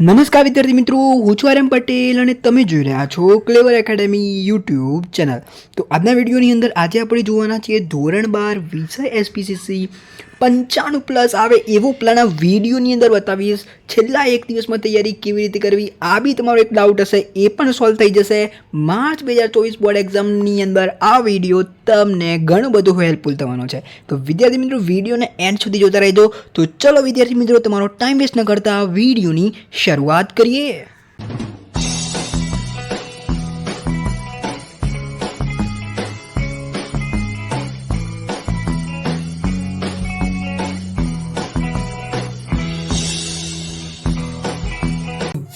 નમસ્કાર વિદ્યાર્થી મિત્રો, હું છું આર્યમ પટેલ અને તમે જોઈ રહ્યા છો ક્લેવર એકેડેમી યુટ્યુબ ચેનલ તો આજના વિડીયોની અંદર આજે આપણે જોવાના છીએ ધોરણ બાર વિષય એસપીસીસી પંચાણું પ્લસ આવે એવો પ્લાન આ વિડીયોની અંદર બતાવીશ. છેલ્લા એક દિવસમાં તૈયારી કેવી રીતે કરવી, આ બી તમારો એક ડાઉટ હશે, એ પણ સોલ્વ થઈ જશે. માર્ચ બે હજાર ચોવીસ બોર્ડ એક્ઝામની અંદર આ વીડિયો તમને ઘણું બધું હેલ્પફુલ થવાનો છે. તો વિદ્યાર્થી મિત્રો, વિડીયોને એન્ડ સુધી જોતા રહેજો. તો ચલો વિદ્યાર્થી મિત્રો, તમારો ટાઈમ વેસ્ટ ન કરતા વિડીયોની શરૂઆત કરીએ.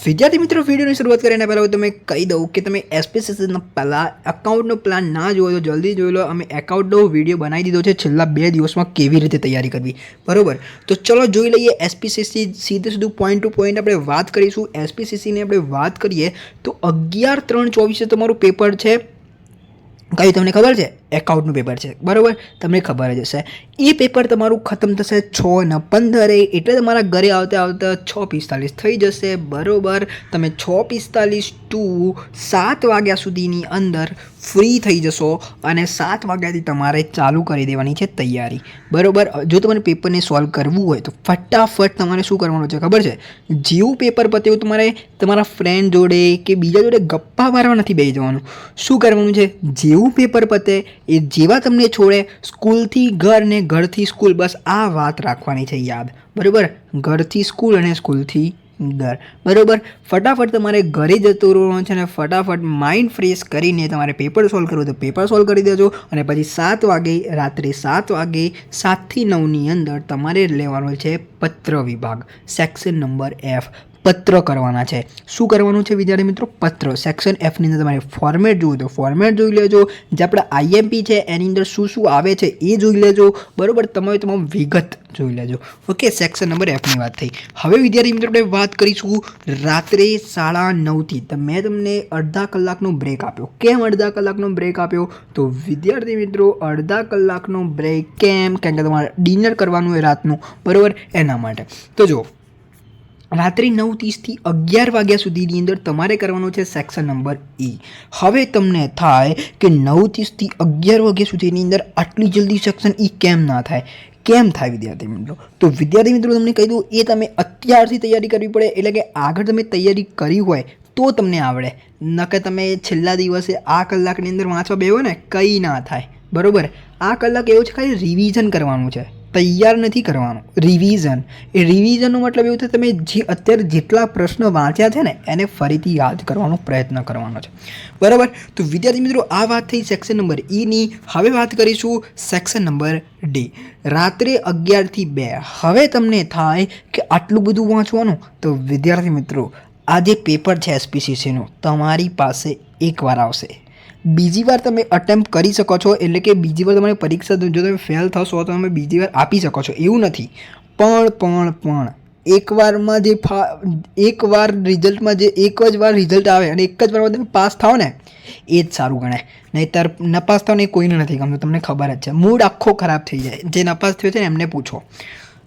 વિદ્યાર્થી મિત્રો વિડીયોની શરૂઆત કરીને પહેલાં તમે કહી દઉં કે તમે એસપીસીસીના પહેલાં એકાઉન્ટનો પ્લાન ના જોયો તો જલ્દી જોઈ લો. અમે એકાઉન્ટનો વીડિયો બનાવી દીધો છે છેલ્લા બે દિવસમાં કેવી રીતે તૈયારી કરવી. બરોબર? તો ચલો જોઈ લઈએ એસપીસીસી સીધે સીધું પોઈન્ટ ટુ પોઈન્ટ આપણે વાત કરીશું. એસપીસીસીની આપણે વાત કરીએ તો અગિયાર, ત્રણ, ચોવીસે તમારું પેપર છે. કયું તમને ખબર છે? એકાઉન્ટનું પેપર છે. બરાબર? તમને ખબર જ હશે. એ પેપર તમારું ખતમ થશે છ ને પંદરે. એટલે તમારા ઘરે આવતા આવતા છ પિસ્તાલીસ થઈ જશે. બરાબર? તમે છ પિસ્તાલીસ ટુ સાત વાગ્યા સુધીની અંદર ફ્રી થઈ જશો અને સાત વાગ્યાથી તમારે ચાલુ કરી દેવાની છે તૈયારી. બરાબર? જો તમારે પેપરને સોલ્વ કરવું હોય તો ફટાફટ તમારે શું કરવાનું છે ખબર છે? જેવું પેપર પત્યું તમારે તમારા ફ્રેન્ડ જોડે કે બીજા જોડે ગપ્પા મારવા નથી બેસી જવાનું શું કરવાનું છે? જેવું પેપર પતે એ જેવા તમને છોડે, સ્કૂલથી ઘર ને ઘરથી સ્કૂલ, બસ આ વાત રાખવાની છે યાદ. બરાબર? ઘરથી સ્કૂલ અને સ્કૂલથી ઘર. બરાબર? ફટાફટ તમારે ઘરે જતું રહેવાનું છે અને ફટાફટ માઇન્ડ ફ્રેશ કરીને તમારે પેપર સોલ્વ કરવું તો પેપર સોલ્વ કરી દેજો અને પછી સાત વાગે, રાત્રે સાત વાગે, સાતથી નવની અંદર તમારે લેવાનો છે પત્ર વિભાગ સેક્શન નંબર એફ પત્ર કરવાના છે. શું કરવાનું છે વિદ્યાર્થી મિત્રો? પત્ર. સેક્શન એફની અંદર તમારે ફોર્મેટ જોવું તો ફોર્મેટ જોઈ લેજો. જે આપણા આઈએમપી છે, એની અંદર શું શું આવે છે એ જોઈ લેજો. બરાબર? તમારે તમામ વિગત જોઈ લેજો. ઓકે સેક્શન નંબર એફની વાત થઈ. હવે વિદ્યાર્થી મિત્રો, આપણે વાત કરીશું રાત્રે સાડા નવથી. તો મેં તમને અડધા કલાકનો બ્રેક આપ્યો. કેમ અડધા કલાકનો બ્રેક આપ્યો? તો વિદ્યાર્થી મિત્રો, અડધા કલાકનો બ્રેક કેમ? કેમ કે તમારે ડિનર કરવાનું હોય રાતનું. બરાબર? એના માટે. તો જો રાત્રે નવ ત્રીસથી અગિયાર વાગ્યા સુધીની અંદર તમારે કરવાનું છે સેક્શન નંબર ઈ હવે તમને થાય કે નવ ત્રીસથી અગિયાર વાગ્યા સુધીની અંદર આટલી જલ્દી સેક્શન ઈ કેમ ના થાય? કેમ થાય વિદ્યાર્થી મિત્રો? તો વિદ્યાર્થી મિત્રો, તમને કહી દઉં, એ તમે અત્યારથી તૈયારી કરવી પડે, એટલે કે આગળ તમે તૈયારી કરી હોય તો તમને આવડે. ન કે તમે છેલ્લા દિવસે આ કલાકની અંદર વાંચવા બેહો ને, કંઈ ના થાય. બરાબર? આ કલાક એવું છે ખાલી રિવિઝન કરવાનું છે. તૈયાર નથી કરવાનું. રિવિઝન એ રિવિઝનનો મતલબ એવું છે, તમે જે અત્યારે જેટલા પ્રશ્નો વાંચ્યા છે ને, એને ફરીથી યાદ કરવાનો પ્રયત્ન કરવાનો છે. બરાબર? તો વિદ્યાર્થી મિત્રો, આ વાત થઈ સેક્શન નંબર ઈની હવે વાત કરીશું સેક્શન નંબર ડી રાત્રે અગિયારથી બે. હવે તમને થાય કે આટલું બધું વાંચવાનું? તો વિદ્યાર્થી મિત્રો આ જે પેપર છે એસપીસીસીનું તમારી પાસે એકવાર આવશે. બીજી વાર તમે અટેમ્પ કરી શકો છો, એટલે કે બીજી વાર તમારી પરીક્ષા જો તમે ફેલ થશો, તો તમે બીજી વાર આપી શકો છો. એવું નથી. પણ પણ પણ એકવારમાં જે ફા એકવાર રિઝલ્ટમાં જે એક જ વાર રિઝલ્ટ આવે અને એક જ વારમાં તમે પાસ થાઓ ને, એ જ સારું ગણાય. નહીતર નપાસ થાવ ને કોઈને નથી ગમતું, તમને ખબર જ છે. મૂડ આખો ખરાબ થઈ જાય. જે નપાસ થયો છે ને, એમને પૂછો.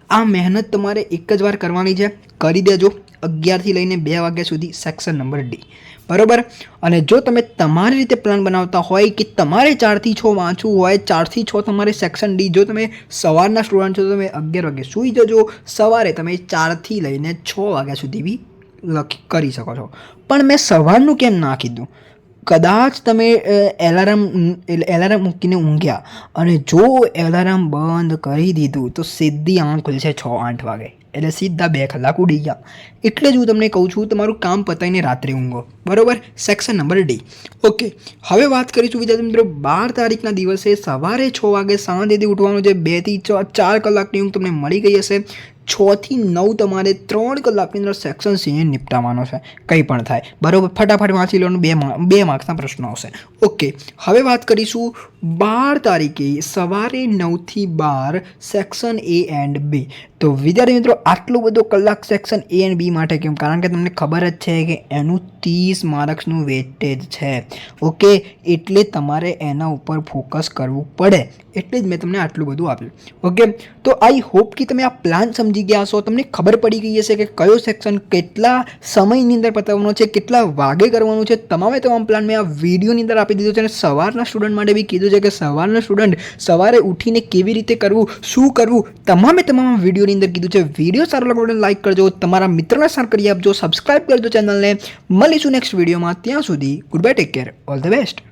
આ મહેનત તમારે એક જ વાર કરવાની છે. કરી દેજો. અગિયારથી લઈને બે વાગ્યા સુધી સેક્શન નંબર ડી બરાબર? અને જો તમે તમારી રીતે પ્લાન બનાવતા હોય કે તમારે ચારથી છ વાંચવું હોય, ચારથી છ તમારે સેક્શન ડી જો તમે સવારના સ્ટુડન્ટ છો, તો તમે અગિયાર વાગે સૂઈ જજો. સવારે તમે ચારથી લઈને છ વાગ્યા સુધી બી લખી, કરી શકો છો. પણ મેં સવારનું કેમ ના કીધું? કદાચ તમે એલાર્મ એલાર્મ મૂકીને ઊંઘ્યા અને જો એલાર્મ બંધ કરી દીધું તો સીધી આંખ ખુલશે છ આઠ વાગે. એટલે સીધા બે કલાક ઉડી ગયા. એટલે જ હું તમને કહું છું, તમારું કામ પતાવીને રાત્રે ઊંઘો. બરાબર? સેક્શન નંબર ડી ઓકે હવે વાત કરીશું વિદ્યાર્થી મિત્રો, બાર તારીખના દિવસે સવારે છ વાગે સાંજેથી ઉઠવાનું છે બેથી ચાર કલાકની ઊંઘ તમને મળી ગઈ હશે. છથી નવ તમારે ત્રણ કલાકની અંદર સેક્શન સીને નિપટાવવાનો છે. કંઈ પણ થાય. બરાબર? ફટાફટ વાંચી લેવાનું બે બે માર્ક્સના પ્રશ્નો આવશે. ઓકે હવે વાત કરીશું બાર તારીખે સવારે નવથી બાર સેક્શન એ એન્ડ બી તો વિદ્યાર્થી મિત્રો, આટલું બધું કલાક સેક્શન એ એન્ડ બી માટે કેમ? કારણ કે તમને ખબર જ છે કે એનું ત્રીસ માર્ક્સનું વેટેજ છે. ઓકે એટલે તમારે એના ઉપર ફોકસ કરવું પડે. એટલે જ મેં તમને આટલું બધું આપ્યું. ઓકે તો આઈ હોપ કે તમે આ પ્લાન સમજી ગયા હશો. તમને ખબર પડી ગઈ હશે કે કયો સેક્શન કેટલા સમયની અંદર પતાવવાનો છે, કેટલા વાગે કરવાનું છે. તમામે તમામ પ્લાન મેં આ વિડીયોની અંદર આપી દીધો છે અને સવારના સ્ટુડન્ટ માટે બી કીધું છે કે સવારના સ્ટુડન્ટ સવારે ઉઠીને કેવી રીતે કરવું, શું કરવું, તમામે તમામ વિડીયોની અંદર કીધું છે, વીડિયો સારો લાગ્યો તો લાઈક કરજો. તમારા મિત્રોને શેર કરી આપજો. સબસ્ક્રાઈબ કરજો ચેનલને મળીશું નેક્સ્ટ વિડીયોમાં. ત્યાં સુધી good bye take care all the best